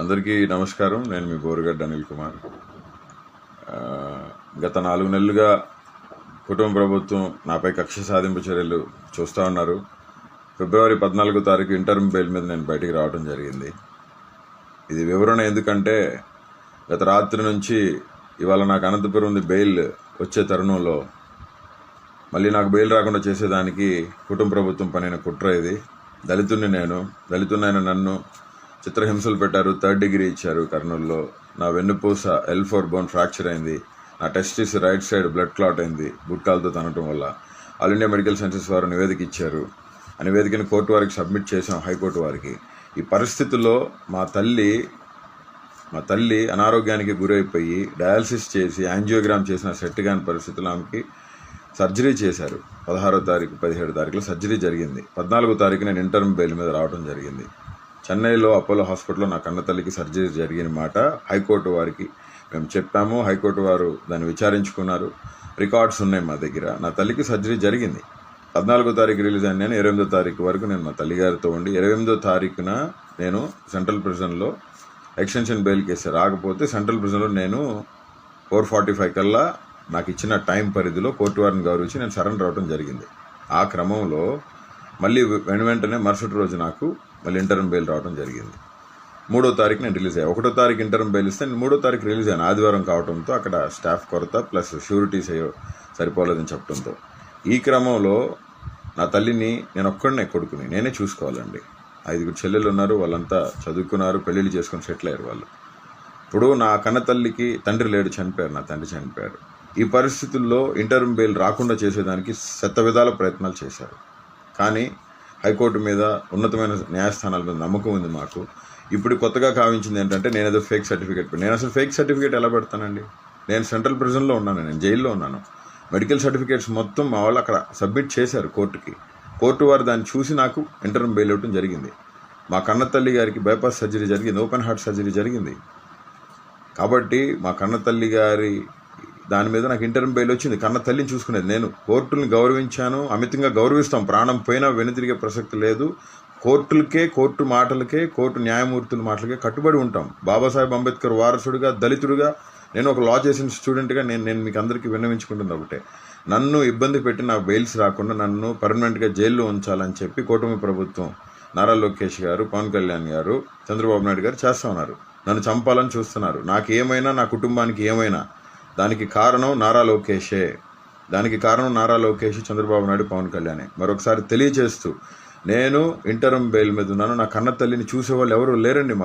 అందరికీ నమస్కారం. నేను మీ బోరుగడ్డ అనిల్ కుమార్. గత నాలుగు నెలలుగా కుటుంబ ప్రభుత్వం నాపై కక్ష సాధింపు చర్యలు చూస్తూ ఉన్నారు. ఫిబ్రవరి పద్నాలుగో తారీఖు ఇంటర్మ్ బెయిల్ మీద నేను బయటికి రావడం జరిగింది. ఇది వివరణ ఎందుకంటే గత రాత్రి నుంచి ఇవాళ నాకు అనంతపురం ఉంది బెయిల్ వచ్చే తరుణంలో. మళ్ళీ నాకు బెయిల్ రాకుండా చేసేదానికి కుటుంబ ప్రభుత్వం పనిన కుట్ర ఇది. దళితుడిని నేను దళితున్నైన నన్ను చిత్రహింసలు పెట్టారు థర్డ్ డిగ్రీ ఇచ్చారు కర్నూలులో. నా వెన్నుపూస ఎల్ ఫోర్ బోన్ ఫ్రాక్చర్ అయింది. నా testis right side blood clot అయింది గుట్కాలతో తనటం వల్ల. ఆల్ ఇండియా మెడికల్ సైన్సెస్ వారు నివేదిక ఇచ్చారు. ఆ నివేదికను కోర్టు వారికి సబ్మిట్ చేశాం హైకోర్టు వారికి. ఈ పరిస్థితుల్లో మా తల్లి మా తల్లి అనారోగ్యానికి గురైపోయి డయాలసిస్ చేసి యాంజియోగ్రామ్ చేసిన సెట్ కాని పరిస్థితులు ఆమెకి సర్జరీ చేశారు. పదహారో తారీఖు పదిహేడు తారీఖులో సర్జరీ జరిగింది. పద్నాలుగో తారీఖు నేను ఇంటర్మ్ బెయిల్ మీద రావడం జరిగింది. చెన్నైలో అపోలో హాస్పిటల్లో నా కన్న తల్లికి సర్జరీ జరిగిన మాట హైకోర్టు వారికి మేము చెప్పాము. హైకోర్టు వారు దాన్ని విచారించుకున్నారు. రికార్డ్స్ ఉన్నాయి మా దగ్గర. నా తల్లికి సర్జరీ జరిగింది. పద్నాలుగో తారీఖు రిలీజ్ అయిన నేను ఇరవై ఎనిమిదో తారీఖు వరకు నేను మా తల్లిగారితో ఉండి ఇరవై ఎనిమిదో తారీఖున నేను సెంట్రల్ ప్రిజన్లో ఎక్స్టెన్షన్ బెయిల్ కేసు రాకపోతే సెంట్రల్ ప్రిజన్లో నేను ఫోర్ ఫార్టీ ఫైవ్ కల్లా నాకు ఇచ్చిన టైం పరిధిలో కోర్టు వారిని గౌరవించి నేను సరెండర్ అవడం జరిగింది. ఆ క్రమంలో మళ్ళీ వెను వెంటనే మరుసటి రోజు నాకు మళ్ళీ ఇంటర్మ్ బెయిల్ రావడం జరిగింది. మూడో తారీఖు నేను రిలీజ్ అయ్యాను ఒకటో తారీఖు ఇంటర్మ్ బెయిల్ ఇస్తే నేను మూడో తారీఖు రిలీజ్ అయ్యాను. ఆదివారం కావడంతో అక్కడ స్టాఫ్ కొరత ప్లస్ షూరిటీస్ అయ్యో సరిపోలేదని చెప్పడంతో ఈ క్రమంలో నా తల్లిని నేను ఒక్కడనే కొడుకుని నేనే చూసుకోవాలండి. ఐదుగురు చెల్లెలు ఉన్నారు వాళ్ళంతా చదువుకున్నారు పెళ్ళిళ్ళు చేసుకొని సెటిల్ అయ్యారు వాళ్ళు. ఇప్పుడు నా కన్న తల్లికి తండ్రి లేడు చనిపోయారు నా తండ్రి చనిపోయారు. ఈ పరిస్థితుల్లో ఇంటర్మ్ బెయిల్ రాకుండా చేసేదానికి శత విధాల ప్రయత్నాలు చేశారు. కానీ హైకోర్టు మీద ఉన్నతమైన న్యాయస్థానాల మీద నమ్మకం ఉంది మాకు. ఇప్పుడు కొత్తగా కావించింది ఏంటంటే నేను ఏదో ఫేక్ సర్టిఫికేట్ నేను అసలు ఫేక్ సర్టిఫికేట్ ఎలా పెడతానండి? నేను సెంట్రల్ ప్రిజన్లో ఉన్నాను నేను జైల్లో ఉన్నాను. మెడికల్ సర్టిఫికేట్స్ మొత్తం మా వాళ్ళు అక్కడ సబ్మిట్ చేశారు కోర్టుకి. కోర్టు వారు దాన్ని చూసి నాకు ఇంటర్మ్ బెయిల్ ఇవ్వడం జరిగింది. మా కన్నతల్లి గారికి బైపాస్ సర్జరీ జరిగింది ఓపెన్ హార్ట్ సర్జరీ జరిగింది. కాబట్టి మా కన్నతల్లి గారి దాని మీద నాకు ఇంటర్మ్ బెయిల్ వచ్చింది. కన్న తల్లిని చూసుకునేది నేను. కోర్టుల్ని గౌరవించాను. అమితంగా గౌరవిస్తాం. ప్రాణం పోయినా వెనుతిరిగే ప్రసక్తి లేదు. కోర్టులకే కోర్టు మాటలకే కోర్టు న్యాయమూర్తుల మాటలకే కట్టుబడి ఉంటాం. బాబాసాహెబ్ అంబేద్కర్ వారసుడిగా దళితుడిగా నేను ఒక లా చేసిన స్టూడెంట్గా నేను నేను మీకు అందరికీ విన్నవించుకుంటుంది ఒకటే. నన్ను ఇబ్బంది పెట్టి నా బెయిల్స్ రాకుండా నన్ను పర్మనెంట్గా జైల్లో ఉంచాలని చెప్పి కూటమి ప్రభుత్వం నారా లోకేష్ గారు పవన్ కళ్యాణ్ గారు చంద్రబాబు నాయుడు గారు చేస్తా ఉన్నారు. నన్ను చంపాలని చూస్తున్నారు. నాకు ఏమైనా నా కుటుంబానికి ఏమైనా దానికి కారణం నారా లోకేషే దానికి కారణం నారా లోకేష్ చంద్రబాబు నాయుడు పవన్ కళ్యాణే. మరొకసారి తెలియజేస్తూ నేను ఇంటర్మ్ బెయిల్ మీద ఉన్నాను. నా కన్న తల్లిని చూసేవాళ్ళు ఎవరు లేరండి మా